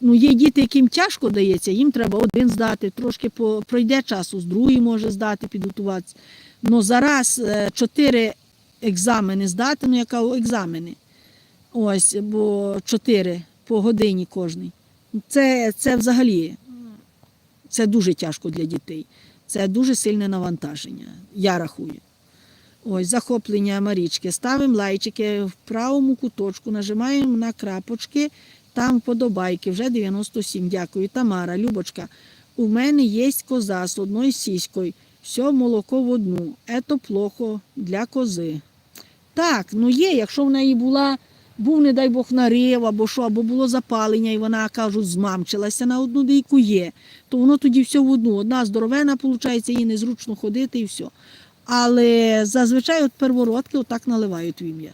Ну, є діти, яким тяжко дається, їм треба один здати, трошки по, пройде часу, з другий може здати, підготуватися. Ну зараз е, чотири екзамени здати, ну яка екзамени. Ось, бо чотири по годині кожний. Це, це взагалі це дуже тяжко для дітей. Це дуже сильне навантаження, я рахую. Ось захоплення Марічки. Ставимо лайчики в правому куточку, нажимаємо на крапочки, там вподобайки, вже 97. Дякую. Тамара, Любочка. У мене є коза з одною сіською. Все молоко в одну. Ето плохо для кози. Так, ну є, якщо в неї була, був, не дай Бог, нарив або що, або було запалення, і вона, кажуть, змамчилася на одну дейку є, то воно тоді все в одну. Одна здоровена, виходить, їй незручно ходити і все. Але зазвичай от первородки отак наливають в ім'я.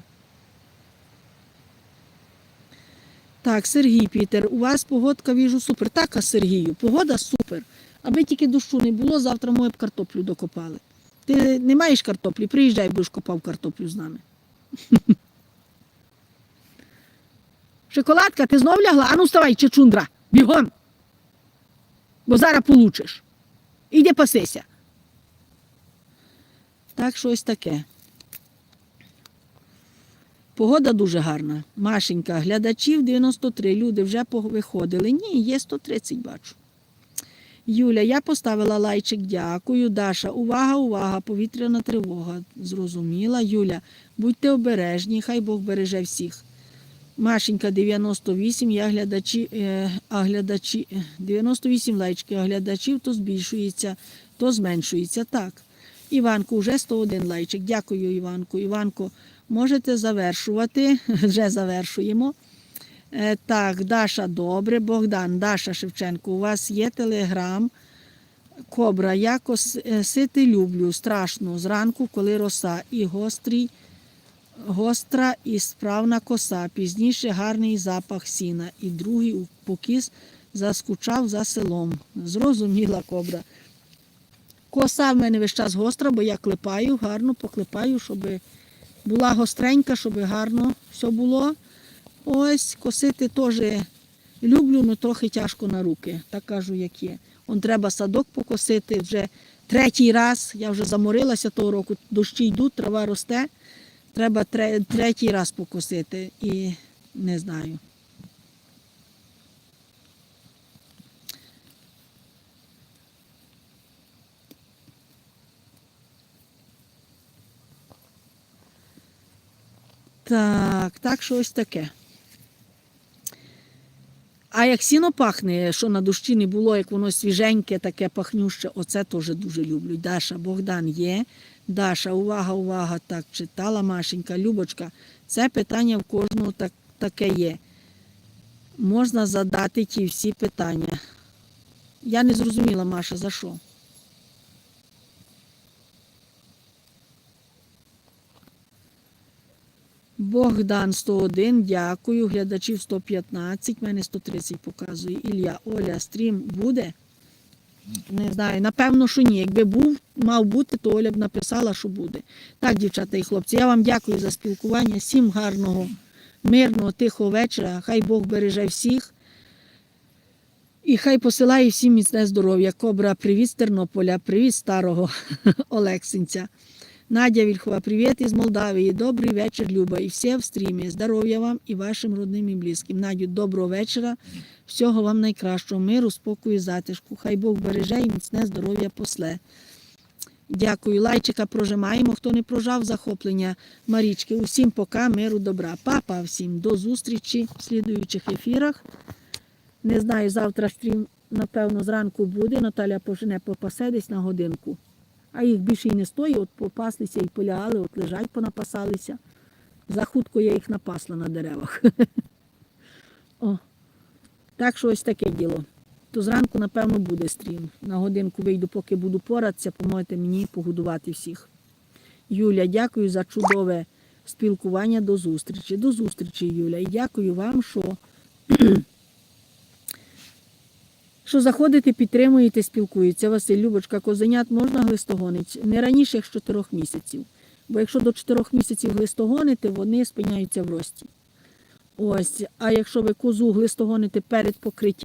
Так, Сергій Пітер, у вас погодка віжу супер. Так, а Сергію, погода супер. Аби тільки дощу не було, завтра ми б картоплю докопали. Ти не маєш картоплі, приїжджай, будеш копав картоплю з нами. Шоколадка, ти знов лягла? Ану вставай, чечундра, бігом. Бо зараз получиш. Іди пасися. Так, щось таке. Погода дуже гарна. Машенька, глядачів 93. Люди вже виходили. Ні, є 130, бачу. Юля, я поставила лайчик, дякую. Даша, увага, увага, повітряна тривога. Зрозуміла. Юля, будьте обережні, хай Бог береже всіх. Машенька 98, я глядачі, е, а глядачі, е, 98 лайчиків, а глядачів то збільшується, то зменшується. Так. Іванку, вже 101 лайчик. Дякую, Іванку. Іванко, можете завершувати. Вже завершуємо. Е, Так, Даша, добре. Богдан, Даша Шевченко, у вас є телеграм. Кобра, я косити люблю. Страшно. Зранку, коли роса і гострий, гостра і справна коса. Пізніше гарний запах сіна. І другий покіс заскучав за селом. Зрозуміла кобра. Коса в мене весь час гостра, бо я клепаю, гарно поклепаю, щоб була гостренька, щоб гарно все було. Ось косити теж люблю, але трохи тяжко на руки. Так кажу, як є. Он треба садок покосити вже третій раз. Я вже заморилася того року. Дощі йдуть, трава росте. Треба третій раз покосити. І не знаю. Так, так, що ось таке. А як сіно пахне, що на дощі не було, як воно свіженьке, таке пахнюще, оце теж дуже люблю. Даша, Богдан є. Даша, увага, увага, так читала Машенька, Любочка. Це питання в кожного так, таке є. Можна задати ті всі питання. Я не зрозуміла, Маша, за що? Богдан 101, дякую. Глядачів 115, мене 130 показує. Ілля, Оля, стрім буде? Не знаю, напевно, що ні. Якби був, мав бути, то Оля б написала, що буде. Так, дівчата і хлопці, я вам дякую за спілкування. Всім гарного, мирного, тихого вечора. Хай Бог береже всіх. І хай посилає всім міцне здоров'я. Кобра, привіт з Тернополя, привіт старого Олексинця. Надя Вільхова, привіт із Молдавії. Добрий вечір, Люба. І все в стрімі. Здоров'я вам і вашим родним і близьким. Надю, доброго вечора. Всього вам найкращого. Миру, спокою, затишку. Хай Бог береже і міцне здоров'я после. Дякую. Лайчика прожимаємо. Хто не прожав захоплення Марічки. Усім пока, миру, добра. Папа всім до зустрічі в слідуючих ефірах. Не знаю, завтра стрім, напевно, зранку буде. Наталя пожене попасе десь на годинку. А їх більше і не стоїть, от попаслися і полягали, от лежать, понапасалися. Захутко я їх напасла на деревах. О. Так що ось таке діло. То зранку, напевно, буде стрім. На годинку вийду, поки буду поратися, поможете мені погодувати всіх. Юля, дякую за чудове спілкування. До зустрічі. До зустрічі, Юля. І дякую вам, що що заходите, підтримуєте, спілкуються, Василь, Любочка, козенят можна глистогонити не раніше, як з 4 місяців. Бо якщо до 4 місяців глистогоните, вони спиняються в рості. Ось, а якщо ви козу глистогоните перед покриттям,